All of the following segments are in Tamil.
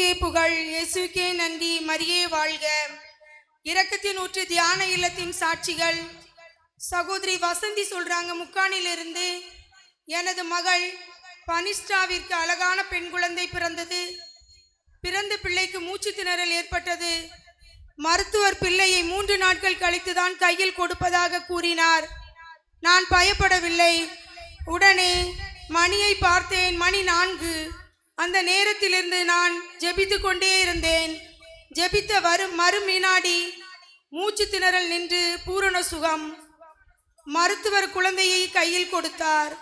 இயேசுக்கே புகழ் இயேசுக்கே நன்றி மரியே வாழ்க. இரக்கத்தின் ஊற்று தியான இல்லத்தின் சாட்சிகள். சகோதரி வசந்தி சொல்றாங்க முக்கானிலிருந்து எனது மகள் பனிஷ்டாவிற்கு அழகான பெண் குழந்தை பிறந்தது. பிறந்த பிள்ளைக்கு மூச்சு திணறல் ஏற்பட்டது. மருத்துவர் பிள்ளையை மூன்று நாட்கள் கழித்துதான் கையில் கொடுப்பதாக கூறினார். நான் பயப்படவில்லை. உடனே மணியை பார்த்தேன். மணி நான்கு. அந்த நேரத்திலிருந்து நான் ஜெபித்து கொண்டே இருந்தேன். ஜெபித்த வரும் மறு வினாடி மூச்சு திணறல் நின்று பூரண சுகம். மருத்துவர் குழந்தையை கையில் கொடுத்தார்.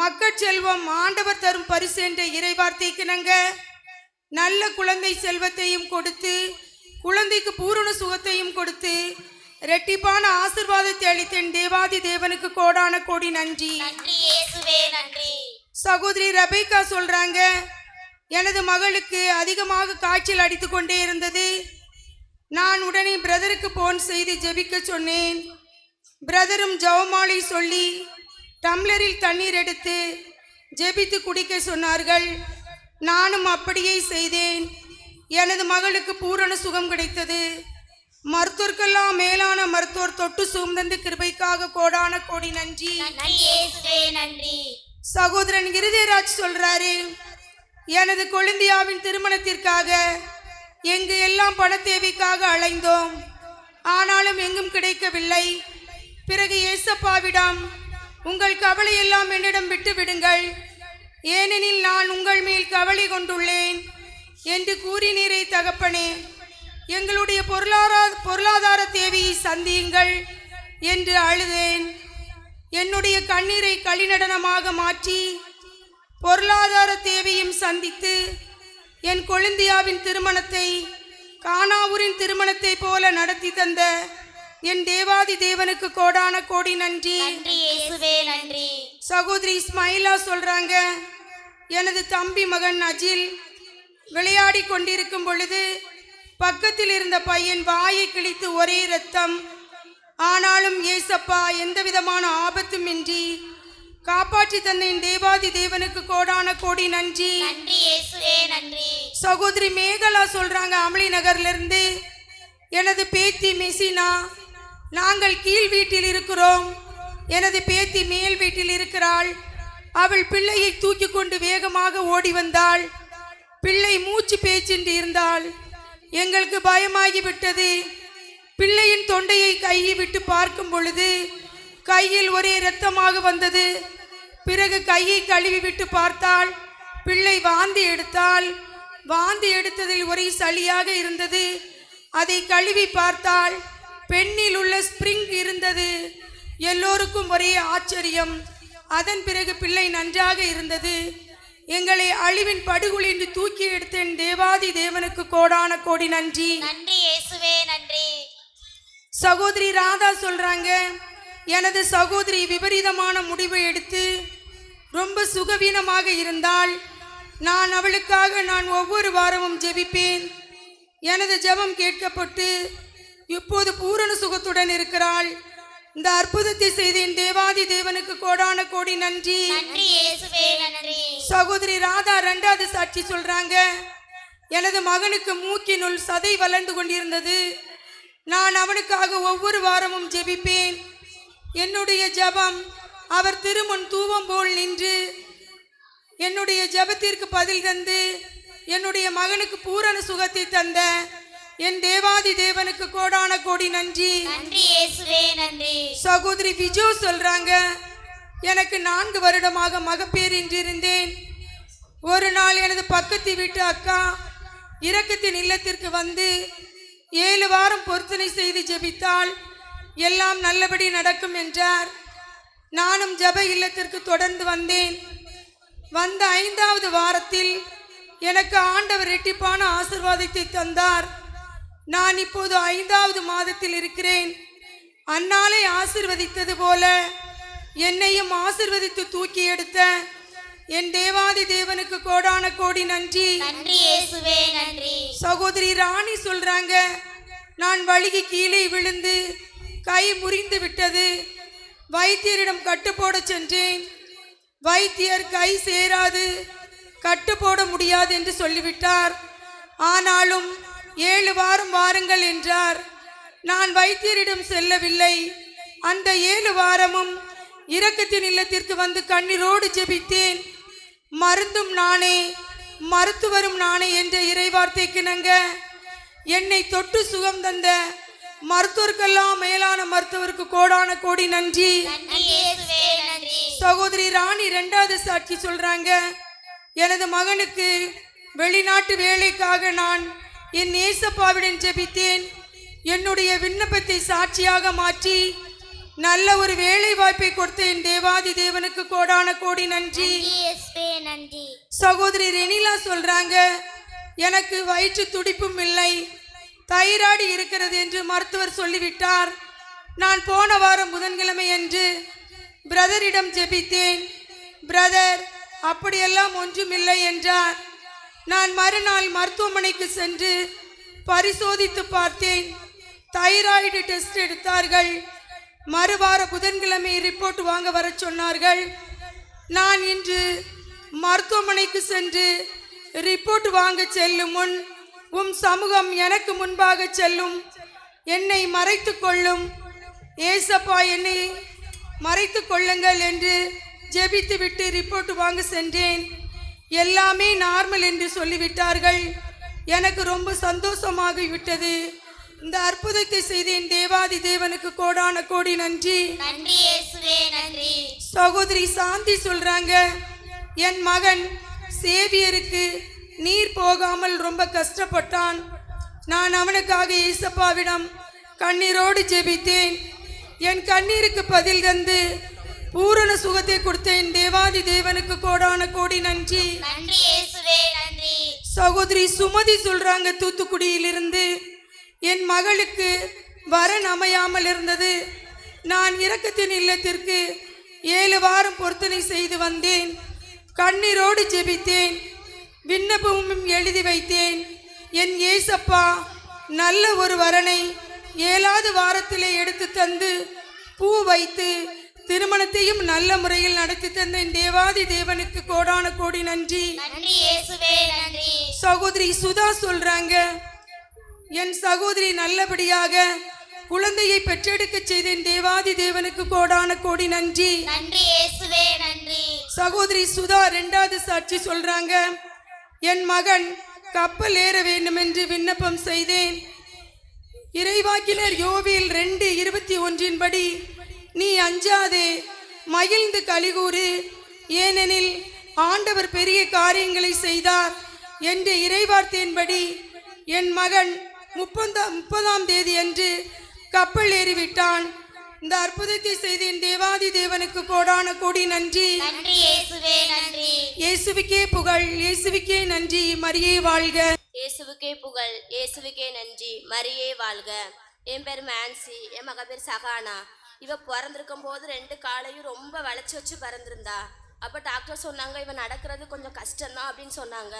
மக்கட் செல்வம் ஆண்டவர் தரும் பரிசு என்ற இறைவார்த்தைக்கிணங்க நல்ல குழந்தை செல்வத்தையும் கொடுத்து குழந்தைக்கு பூரண சுகத்தையும் கொடுத்து ரெட்டிப்பான ஆசிர்வாதத்தை அளித்தேன். தேவாதி தேவனுக்கு கோடான கோடி நன்றி. நன்றி இயேசுவே நன்றி. சகோதரி ரபேக்கா சொல்றாங்க எனது மகளுக்கு அதிகமாக காய்ச்சல் அடித்து கொண்டே இருந்தது. நான் உடனே பிரதருக்கு போன் செய்து ஜெபிக்க சொன்னேன். பிரதரும் ஜெபமாலை சொல்லி டம்ளரில் தண்ணீர் எடுத்து ஜெபித்து குடிக்க சொன்னார்கள். நானும் அப்படியே செய்தேன். எனது மகளுக்கு பூரண சுகம் கிடைத்தது. மருத்துவர்க்கெல்லாம் மேலான மருத்துவர் தொட்டு சுமந்தந்து கிருபைக்காக கோடான கோடி நன்றி. நன்றி. சகோதரன் இருதயராஜ் சொல்றாரு எனது கொழுந்தியாவின் திருமணத்திற்காக எங்கு எல்லாம் பண தேவைக்காக அலைந்தோம். ஆனாலும் எங்கும் கிடைக்கவில்லை. பிறகு ஏசப்பாவிடம் உங்கள் கவலை எல்லாம் என்னிடம் விட்டு விடுங்கள். ஏனெனில் நான் உங்கள் மேல் கவலை கொண்டுள்ளேன் என்று கூறினீரே தகப்பனே. எங்களுடைய பொருளாதார பொருளாதார தேவையை சந்தியுங்கள் என்று அழுதேன். என்னுடைய கண்ணீரை களிநடனமாக மாற்றி பொருளாதார தேவையும் சந்தித்து என் கொழுந்தியாவின் திருமணத்தை கானாவூரின் திருமணத்தை போல நடத்தி தந்த என் தேவாதி தேவனுக்கு கோடான கோடி நன்றி. நன்றி சகோதரி ஸ்மைலா சொல்றாங்க எனது தம்பி மகன் அஜில் விளையாடி கொண்டிருக்கும் பொழுது பக்கத்தில் இருந்த பையன் வாயை கிழித்து ஒரே ரத்தம் ஆனாலும் ஏசப்பா எந்த விதமான ஆபத்துமின்றி காப்பாற்றி தந்த என் தேவாதி தேவனுக்கு கோடான கோடி நன்றி. நன்றி சகோதரி மேகலா சொல்றாங்க அமளி நகர்ல இருந்து எனது பேத்தி மெசினா நாங்கள் கீழ் வீட்டில் இருக்கிறோம். எனது பேத்தி மேல் வீட்டில் இருக்கிறாள். அவள் பிள்ளையை தூக்கி கொண்டு வேகமாக ஓடி வந்தாள். பிள்ளை மூச்சு பேச்சின்றி இருந்தாள். எங்களுக்கு பயமாகி விட்டது பிள்ளையின் தொண்டையை கையை விட்டு பார்க்கும் பொழுது கையில் ஒரே இரத்தமாக வந்தது. பிறகு கையை கழுவி விட்டு பார்த்தால் பிள்ளை வாந்தி எடுத்தால் வாந்தி எடுத்ததில் ஒரே சளியாக இருந்தது. அதை கழுவி பார்த்தால் பெண்ணில் உள்ள ஸ்ப்ரிங் இருந்தது. எல்லோருக்கும் ஒரே ஆச்சரியம். அதன் பிறகு பிள்ளை நன்றாக இருந்தது. எங்களை அழிவின் படுகொலின்று தூக்கி எடுத்தேன் தேவாதி தேவனுக்கு கோடான கோடி நன்றி. நன்றி இயேசுவே நன்றி. சகோதரி ராதா சொல்றாங்க எனது சகோதரி விபரீதமான முடிவை எடுத்து ரொம்ப சுகவீனமாக இருந்தால் நான் அவளுக்காக நான் ஒவ்வொரு வாரமும் ஜெபிப்பேன். எனது ஜெபம் கேட்கப்பட்டு இப்போது பூரண சுகத்துடன் இருக்கிறாள். இந்த அற்புதத்தை செய்தேன். தேவாதி தேவனுக்கு கோடான கோடி நன்றி. நன்றி இயேசுவே நன்றி. சகோதரி ராதா ரெண்டாவது சாட்சி சொல்றாங்க. எனது மகனுக்கு மூக்கினுள் சதை வளர்ந்து கொண்டிருந்தது. நான் அவனுக்காக ஒவ்வொரு வாரமும் ஜெபிப்பேன். என்னுடைய ஜெபம். அவர் திருமுன் தூவம் போல் நின்று என்னுடைய ஜெபத்திற்கு பதில் தந்து என்னுடைய மகனுக்கு பூரண சுகத்தை தந்த என் தேவாதி தேவனுக்கு கோடான கோடி நன்றி. சகோதரி விஜோ சொல்றாங்க எனக்கு நான்கு வருடமாக மகப்பேறு இருந்தேன். ஒரு நாள் எனது பக்கத்து வீட்டு அக்கா இரக்கத்தின் இல்லத்திற்கு வந்து ஏழு வாரம் பொருத்தனை செய்து ஜெபித்தால் எல்லாம் நல்லபடி நடக்கும் என்றார். நானும் ஜெப இல்லத்திற்கு தொடர்ந்து வந்தேன். வந்த ஐந்தாவது வாரத்தில் எனக்கு ஆண்டவர் ரெட்டிப்பான ஆசிர்வாதத்தை தந்தார். நான் இப்போது ஐந்தாவது மாதத்தில் இருக்கிறேன். அன்னாலை ஆசிர்வதித்தது போல என்னையும் ஆசிர்வதித்து தூக்கி எடுத்த என் தேவாதி தேவனுக்கு கோடான கோடி நன்றி. சகோதரி ராணி சொல்றாங்க நான் வழுகி கீழே விழுந்து கை முறிந்து விட்டது. வைத்தியரிடம் கட்டுப்போட சென்றேன். வைத்தியர் கை சேராது. கட்டு போட முடியாது என்று சொல்லிவிட்டார். ஆனாலும் ஏழு வாரம் வாருங்கள் என்றார். நான் வைத்தியரிடம் செல்லவில்லை. அந்த ஏழு வாரமும் இரக்கத்தின் இல்லத்திற்கு வந்து கண்ணீரோடு ஜெபித்தேன். மருந்தும் நானே மருத்துவரும் நானே என்ற இறைவார்த்தைக்கு நங்க என்னை தொட்டு சுகம் தந்த மருத்துவருக்கெல்லாம் மேலான மருத்துவருக்கு கோடான கோடி நன்றி. சகோதரி ராணி ரெண்டாவது சாட்சி சொல்றாங்க. எனது மகனுக்கு வெளிநாட்டு வேலைக்காக நான் என் நேசப்பாவிடம் ஜெபித்தேன். என்னுடைய விண்ணப்பத்தை சாட்சியாக மாற்றி நல்ல ஒரு வேலை வாய்ப்பை கொடுத்த என் தேவாதி தேவனுக்கு கோடான கோடி நன்றி. சகோதரி ரெனிலா சொல்றாங்க எனக்கு வயிற்று துடிப்பும் இல்லை. தைராய்டு இருக்கிறது என்று மருத்துவர் சொல்லிவிட்டார். நான் போன வாரம் புதன்கிழமை என்று பிரதரிடம் ஜெபித்தேன். பிரதர் அப்படியெல்லாம் ஒன்றுமில்லை என்றார். நான் மறுநாள் மருத்துவமனைக்கு சென்று பரிசோதித்து பார்த்தேன். தைராய்டு டெஸ்ட் எடுத்தார்கள். மறுவார புதன்கிழமை ரிப்போர்ட் வாங்க வர சொன்னார்கள். நான் இன்று மருத்துவமனைக்கு சென்று ரிப்போர்ட் வாங்க செல்லும் முன் உம் சமூகம் எனக்கு முன்பாக செல்லும். என்னை மறைத்து கொள்ளும். ஏசப்பா என்னை மறைத்து கொள்ளுங்கள் என்று ஜெபித்து விட்டு ரிப்போர்ட் வாங்க சென்றேன். எல்லாமே நார்மல் என்று சொல்லிவிட்டார்கள். எனக்கு ரொம்ப சந்தோஷமாகி விட்டது இந்த அற்புதத்தை செய்த என் தேவாதி தேவனுக்கு கோடான கோடி நன்றி. சகோதரி சாந்தி சொல்றாங்க. என் மகன் சேவியருக்கு நீர் போகாமல் ரொம்ப கஷ்டப்பட்டான். நான் அவனுக்காக இசப்பாவிடம் கண்ணீரோடு ஜெபித்தேன். என் கண்ணீருக்கு பதில் தந்து பூரண சுகத்தை கொடுத்த என் தேவாதி தேவனுக்கு கோடான கோடி நன்றி. சகோதரி சுமதி சொல்றாங்க தூத்துக்குடியிலிருந்து. என் மகளுக்கு வரன் அமையாமல் இருந்தது. நான் இரக்கத்தின் இல்லத்திற்கு ஏழு வாரம் பொருத்தனை செய்து வந்தேன். கண்ணீரோடு ஜெபித்தேன். விண்ணப்பமும் எழுதி வைத்தேன். என் ஏசப்பா நல்ல ஒரு வரனை ஏழாவது வாரத்திலே எடுத்து தந்து பூ வைத்து திருமணத்தையும் நல்ல முறையில் நடத்தி தந்த என் தேவாதி தேவனுக்கு கோடான கோடி நன்றி. சகோதரி சுதா சொல்றாங்க என் சகோதரி நல்லபடியாக குழந்தையை பெற்றெடுக்க செய்த என் தேவாதி தேவனுக்கு கோடான கோடி நன்றி. சகோதரி சுதா ரெண்டாவது சாட்சி சொல்றாங்க என் மகன் கப்பல் ஏற வேண்டும் என்று விண்ணப்பம் செய்தேன். இறைவாக்கினர் யோவில் ரெண்டு இருபத்தி ஒன்றின்படி நீ அஞ்சாதே மகிழ்ந்து கலிகூறு ஏனெனில் ஆண்டவர் பெரிய காரியங்களை செய்தார் என்ற இறைவார்த்தையின்படி என் மகன் முப்பதாம் முப்பதாம் தேதி அன்று கப்பல் ஏறிவிட்டான். இந்த அற்புதத்தை செய்த என் தேவாதி தேவனுக்கு கோடான கோடி நன்றி. நன்றி இயேசுவே நன்றி. இயேசுவுக்கே புகழ் இயேசுவுக்கே நன்றி மரியே வாழ்க. இயேசுவுக்கே புகழ் இயேசுவுக்கே நன்றி மரியே வாழ்க. என் பேர் மேன்சி என் மக பேர் சகானா. இவ பிறந்திருக்கும் போது ரெண்டு காலையும் ரொம்ப வளைச்சி வச்சு பிறந்திருந்தா. அப்போ டாக்டர் சொன்னாங்க இவ நடக்கிறது கொஞ்சம் கஷ்டம்தான் அப்படின்னு சொன்னாங்க.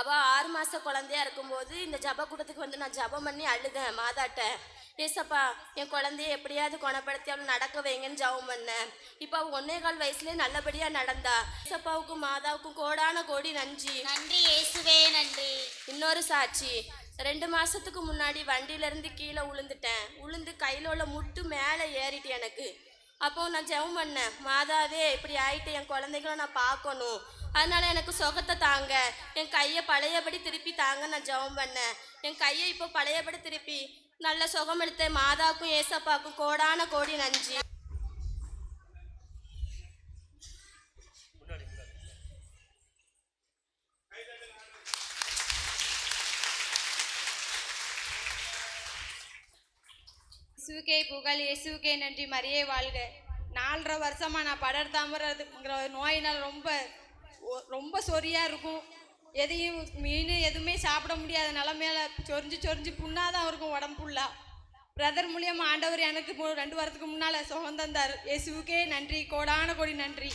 அவள் ஆறு மாத குழந்தையா இருக்கும்போது இந்த ஜப கூட்டத்துக்கு வந்து நான் ஜபம் பண்ணி அழுதேன் மாதாட்ட. ஏசப்பா என் குழந்தைய எப்படியாவது குணப்படுத்தி அவளை நடக்க வைங்கன்னு ஜபம் பண்ணேன். இப்போ அவள் ஒன்னே கால் வயசுலேயே நல்லபடியாக நடந்தா. ஏசப்பாவுக்கும் மாதாவுக்கும் கோடான கோடி நன்றி. நன்றி இயேசுவே நன்றி. இன்னொரு சாட்சி. ரெண்டு மாசத்துக்கு முன்னாடி வண்டியில இருந்து கீழே உளுந்துட்டேன் உளுந்து கையில உள்ள முட்டு மேலே ஏறிட்டு எனக்கு. அப்போ நான் ஜெபம் பண்ணேன். மாதாவே இப்படி ஆயிட்டு என் குழந்தைகளை நான் பார்க்கணும். அதனால எனக்கு சுகத்தை தாங்க. என் கையை பழையபடி திருப்பி தாங்க நான் ஜெபம் பண்ணேன். என் கையை இப்போ பழையபடி திருப்பி நல்ல சுகம் எடுத்த மாதாவுக்கும் ஏசப்பாவுக்கும் கோடான கோடி நன்றி. இயேசுக்கே புகழ் இயேசுக்கே நன்றி. மரியே வாழ்க. நாலரை வருஷமா நான் படர் தாமரதுங்கிற நோயினால் ரொம்ப ஒ- ரொம்ப சொரியா இருக்கும். எதையும் மீன் எதுவுமே சாப்பிட முடியாத நிலமையில சொரிஞ்சு சொரிஞ்சு புண்ணாதான் இருக்கும் உடம்பு பிரதர் மூலியமா ஆண்டவர் எனக்கு ரெண்டு வாரத்துக்கு முன்னால சுகம் தந்தார். இயேசுவுக்கே நன்றி. கோடான கோடி நன்றி.